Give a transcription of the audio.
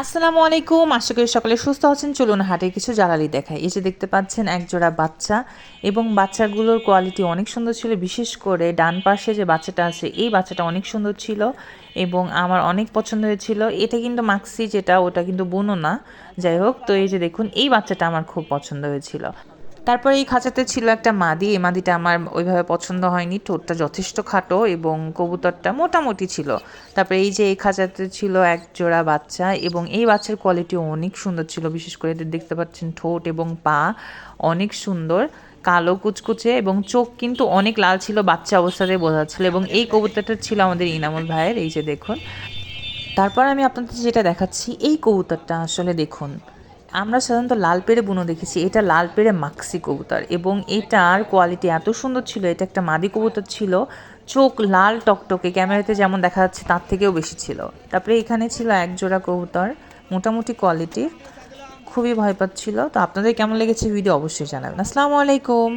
আসসালামু আলাইকুম। আশা করি সকলে সুস্থ আছেন। চলুন হাটে কিছু জ্বালালি দেখায় এসে দেখতে পাচ্ছেন, একজোড়া বাচ্চা এবং বাচ্চাগুলোর কোয়ালিটি অনেক সুন্দর ছিল। বিশেষ করে ডান পাশে যে বাচ্চাটা আছে, এই বাচ্চাটা অনেক সুন্দর ছিল এবং আমার অনেক পছন্দ হয়েছিল। এটা কিন্তু মাক্সি যেটা, ওটা কিন্তু বোনো না। যাই হোক, তো এই যে দেখুন, এই বাচ্চাটা আমার খুব পছন্দ হয়েছিল। তারপরে এই খাঁচাতে ছিল একটা মাদি। এই মাদিটা আমার ওইভাবে পছন্দ হয়নি। ঠোঁটটা যথেষ্ট খাটো এবং কবুতরটা মোটামুটি ছিল। তারপরে এই যে এই খাঁচাতে ছিল এক জোড়া বাচ্চা এবং এই বাচ্চার কোয়ালিটি অনেক সুন্দর ছিল। বিশেষ করে এদের দেখতে পাচ্ছেন ঠোঁট এবং পা অনেক সুন্দর। কালো কুচকুচে এবং চোখ কিন্তু অনেক লাল ছিল, বাচ্চা অবস্থাতে বোঝা এবং এই কবুতরটা ছিল আমাদের ইনামুল ভাইয়ের। এই যে দেখুন। তারপর আমি আপনাদের যেটা দেখাচ্ছি, এই কবুতরটা আসলে দেখুন। আমরা সাধারণত লাল পেড়ে বুনো দেখেছি। এটা লাল পেড়ে মাক্সি কবুতর এবং এটার কোয়ালিটি এত সুন্দর ছিল, এটা একটা মাদি কবুতর ছিল, চোখ লাল টকটকে, ক্যামেরাতে যেমন দেখা যাচ্ছে তার থেকেও বেশি ছিল। তারপরে এখানে ছিল এক জোড়া কবুতর, মোটামুটি কোয়ালিটির খুবই ভয় পাচ্ছিল। তো আপনাদের কেমন লেগেছে ভিডিও অবশ্যই জানাবেন। আসসালামু আলাইকুম।